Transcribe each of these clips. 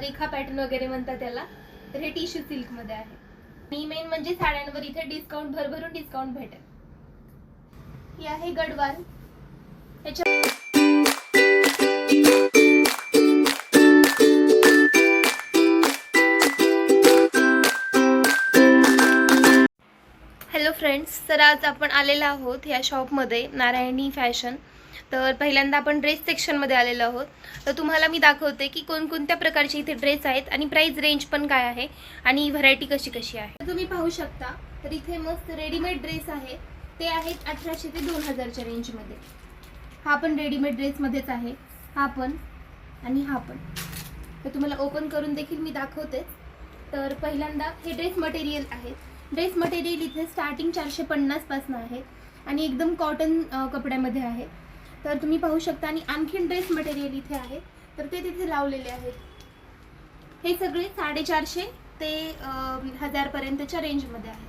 रेखा pattern वगैरे म्हणतात त्याला तर हे टिश्यू सिल्कमध्ये आहे. आणि मेन म्हणजे साड्यांवर इथे डिस्काउंट भरभरून डिस्काउंट भेटेल. ही आहे गडवाल. ह्याच्या हॅलो फ्रेंड्स तर आज आपण आलेलो आहोत या शॉपमध्ये नारायणी फॅशन तर पहिल्यांदा आपण ड्रेस सेक्शनमध्ये आलेलो आहोत. तर तुम्हाला मी दाखवते की कोणकोणत्या प्रकारचे इथे ड्रेस आहेत आणि प्राईस रेंज पण काय आहे आणि व्हरायटी कशी कशी आहे. तुम्ही पाहू शकता तर इथे मस्त रेडीमेड ड्रेस आहे. ते आहेत अठराशे ते दोन हजारच्या रेंजमध्ये हा पण रेडीमेड ड्रेसमध्येच आहे. हा पण आणि हा पण. तर तुम्हाला ओपन करून देखील मी दाखवतेच तर पहिल्यांदा हे ड्रेस मटेरियल आहे. ड्रेस मटेरियल इथे स्टार्टिंग चारशे पन्नासपासून आहे आणि एकदम कॉटन कपड्यामध्ये आहे. तर तुम्ही पाहू शकता आणि आणखीन ड्रेस मटेरियल इथे आहे. तर ते तिथे लावलेले आहेत. हे सगळे साडेचारशे ते हजारपर्यंतच्या रेंजमध्ये आहे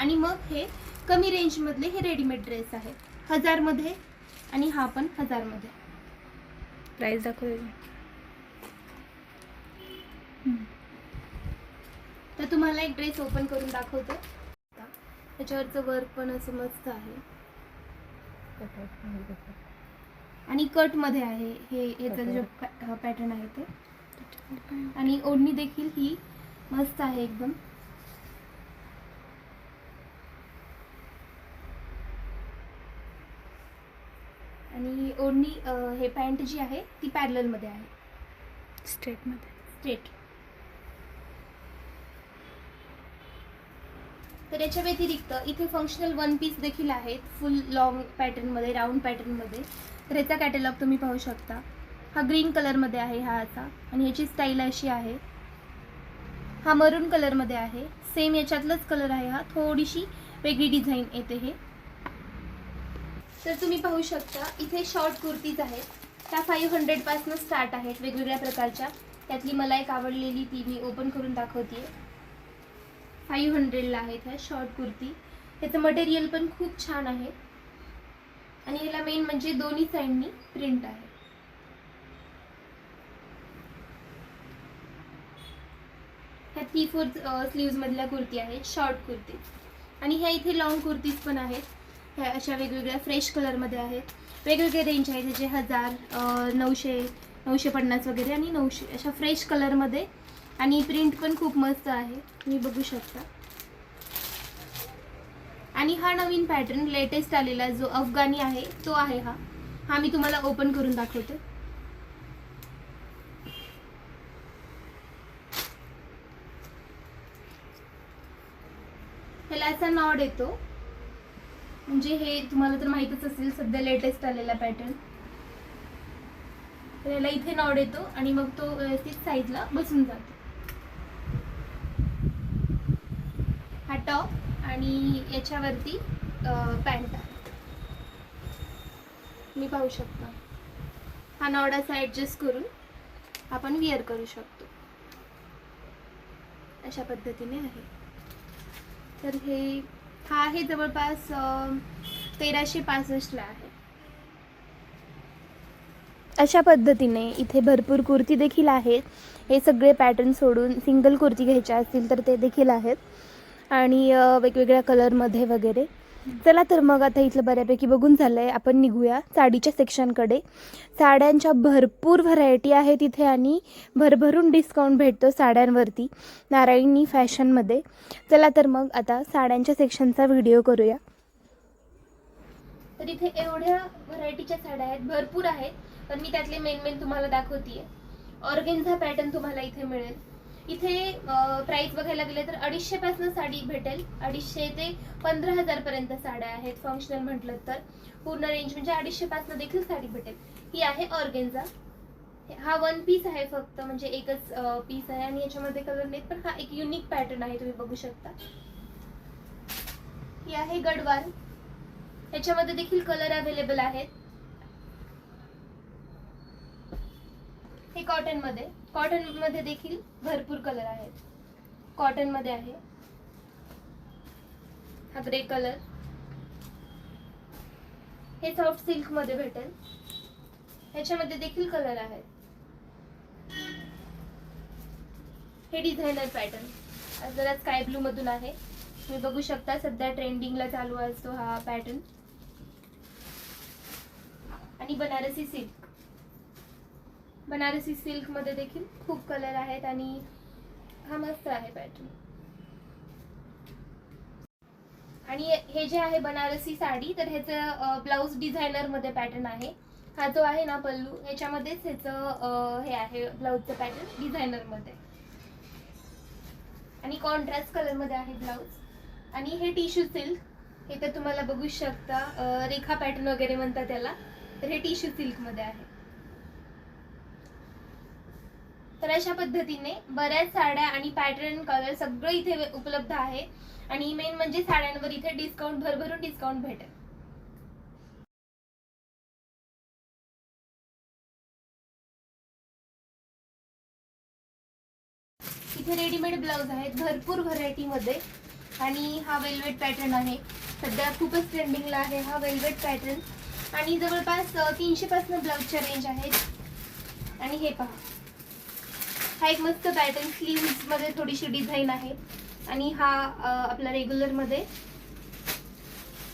आणि मग हे कमी रेंजमधले हे रेडीमेड ड्रेस आहे हजारमध्ये आणि हा पण हजारमध्ये. प्राईस दाखव तर तुम्हाला एक ड्रेस ओपन करून दाखवते. त्याच्यावरचं वर्क पण असं मस्त आहे. आणि कटमध्ये आहे. हे याचा जो पॅटर्न आहे ते. आणि ओढणी देखील ही मस्त आहे एकदम. आणि ओढणी हे पॅन्ट जी आहे ती पॅरललमध्ये आहे. स्ट्रेटमध्ये स्ट्रेट तर याच्या व्यतिरिक्त इथे फंक्शनल वन पीस देखील आहेत फुल लॉंग पॅटर्नमध्ये राऊंड पॅटर्नमध्ये तर याचा कॅटलॉग तुम्ही पाहू शकता. हा ग्रीन कलरमध्ये आहे हा आता आणि याची स्टाईल अशी आहे. हा मरून कलरमध्ये आहे. सेम याच्यातलाच कलर आहे हा. थोडीशी वेगळी डिझाईन येते हे. तर तुम्ही पाहू शकता इथे शॉर्ट कुर्तीज आहेत. त्या फाईव्ह हंड्रेडपासून स्टार्ट आहेत वेगवेगळ्या प्रकारच्या. त्यातली मला एक आवडलेली ती मी ओपन करून दाखवते फाईव्ह हंड्रेडला आहेत ह्या शॉर्ट कुर्ती. ह्याचं मटेरियल पण खूप छान आहे. आणि ह्याला मेन म्हणजे दोन्ही साईडनी प्रिंट आहे. ह्या थ्री फोर स्लीव्ज मधल्या कुर्ती आहेत शॉर्ट कुर्ती. आणि ह्या इथे लॉंग कुर्तीज पण आहेत. ह्या अशा वेगवेगळ्या फ्रेश कलरमध्ये आहेत. वेगवेगळे रेंज आहेत जे हजार नऊशे नऊशे पन्नास वगैरे आणि नऊशे अशा फ्रेश कलरमध्ये आणि प्रिंट पण खूप मस्त आहे. तुम्ही बघू शकता. आणि हा नवीन पॅटर्न लेटेस्ट आलेला जो अफगाणी आहे तो आहे हा. हा मी तुम्हाला ओपन करून दाखवते. ह्याला असा नॉड येतो. म्हणजे हे तुम्हाला तर माहितच असेल सध्या लेटेस्ट आलेला पॅटर्न ह्याला इथे नॉड येतो आणि मग तो व्यवस्थित साईजला बसून जातो. हा टॉप आणि याच्यावरती पॅन्ट आहे मी पाहू शकतो. हा नॉड असा ॲडजस्ट करून आपण विअर करू शकतो. अशा पद्धतीने आहे. तर हे हा आहे जवळपास तेराशे पासष्टला आहे. अशा पद्धतीने इथे भरपूर कुर्ती देखील आहेत. हे सगळे पॅटर्न सोडून सिंगल कुर्ती घ्यायच्या असतील तर ते देखील आहेत. आणि वेगवेगळ्या कलरमध्ये वगैरे. चला तर मग आता इथलं बऱ्यापैकी बघून झालं आहे आपण निघूया साडीच्या सेक्शनकडे. साड्यांच्या भरपूर व्हरायटी आहे तिथे आणि भरभरून डिस्काउंट भेटतो साड्यांवरती. नारायणी फॅशनमध्ये. चला तर मग आता साड्यांच्या सेक्शनचा व्हिडिओ करूया. तर इथे एवढ्या व्हरायटीच्या साड्या आहेत. भरपूर आहेत. पण मी त्यातले मेन मेन तुम्हाला दाखवतीये. ऑर्गेन्झा पॅटर्न तुम्हाला इथे मिळेल. इथे प्राइस बघायला गेले तर अडीचशे पासून साडी भेटेल. अडीचशे ते पंधरा हजार पर्यंत साड्या आहेत फंक्शनल म्हटलं तर. पूर्ण रेंज म्हणजे अडीचशे पासून देखील साडी भेटेल. ही आहे ऑर्गेन्झा. हा वन पीस आहे फक्त म्हणजे एकच पीस आहे आणि याच्यामध्ये कलर नाहीत पण हा एक युनिक पॅटर्न आहे तुम्ही बघू शकता. ही आहे गडवाल. याच्यामध्ये देखील कलर अवेलेबल आहेत. हे कॉटनमध्ये. कॉटनमध्ये देखील भरपूर कलर आहेत. कॉटनमध्ये आहे. हा ग्रे कलर. हे सॉफ्ट सिल्कमध्ये भेटेल. ह्याच्यामध्ये देखील कलर आहेत. हे डिझायनर पॅटर्न. जरा स्काय ब्लू मधून आहे. तुम्ही बघू शकता सध्या ट्रेंडिंगला चालू असतो हा पॅटर्न. आणि बनारसी सिल्क. बनारसी सिल्कमध्ये देखील खूप कलर आहेत आणि हा मस्त आहे पॅटर्न आणि हे जे आहे बनारसी साडी तर ह्याचं ब्लाऊज डिझायनरमध्ये पॅटर्न आहे. हा जो आहे ना पल्लू ह्याच्यामध्येच ह्याचं हे आहे ब्लाऊजचं पॅटर्न डिझायनरमध्ये आणि कॉन्ट्रास्ट कलरमध्ये आहे ब्लाऊज आणि हे टिश्यू सिल्क हे तर तुम्हाला बघू शकता रेखा पॅटर्न वगैरे म्हणतात त्याला तर हे टिश्यू सिल्कमध्ये आहे. तर अशा पद्धतीने बऱ्याच साड्या आणि पॅटर्न कलर सगळं इथे उपलब्ध आहे. आणि मेन म्हणजे साड्यांवर इथे डिस्काउंट भरभरून डिस्काउंट भेटेल. इथे रेडीमेड ब्लाऊज आहेत भरपूर व्हरायटी मध्ये. आणि हा वेल्वेट पॅटर्न आहे. सध्या खूपच ट्रेंडिंगला आहे हा वेल्वेट पॅटर्न आणि जवळपास तीनशे पासून ब्लाऊजच्या रेंज आहेत. आणि हे पहा. हा एक मस्त पॅटर्न स्लीव्समध्ये थोडीशी डिझाईन आहे. आणि हा आपला रेग्युलरमध्ये.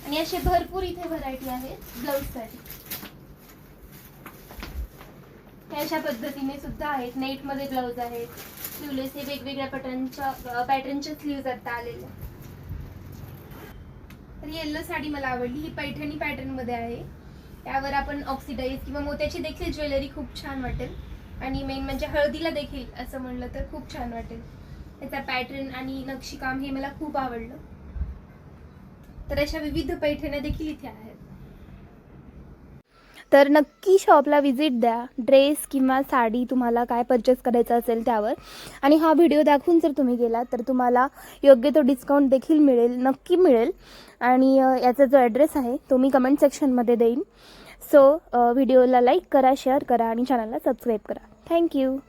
आणि असे भरपूर इथे व्हरायटी आहे ब्लाऊजसाठी. हे अशा पद्धतीने सुद्धा आहेत. नेटमध्ये ब्लाऊज आहेत. स्लीवलेस हे वेगवेगळ्या पॅटर्नच्या पॅटर्नच्या स्लीव्ज आता आलेल्या तर येल्लो साडी मला आवडली. ही पैठणी पॅटर्नमध्ये आहे. त्यावर आपण ऑक्सिडाईज किंवा मोत्याची देखील ज्वेलरी खूप छान वाटेल. आणि मेन म्हणजे हळदीला देखील असं म्हणलं तर खूप छान वाटेल. त्याचा पॅटर्न आणि नक्षीकाम हे मला खूप आवडलं. तर अशा विविध पैठण्या देखील इथे आहेत. तर नक्की शॉपला व्हिजिट द्या. ड्रेस किंवा साडी तुम्हाला काय परचेस करायचं असेल त्यावर. आणि हा व्हिडिओ दाखवून जर तुम्ही गेलात तर तुम्हाला योग्य तो डिस्काउंट देखील मिळेल नक्की मिळेल. आणि याचा जो ॲड्रेस आहे तो मी कमेंट सेक्शनमध्ये देईन. सो व्हिडिओला लाईक करा शेअर करा आणि चॅनलला सबस्क्राईब करा. Thank you.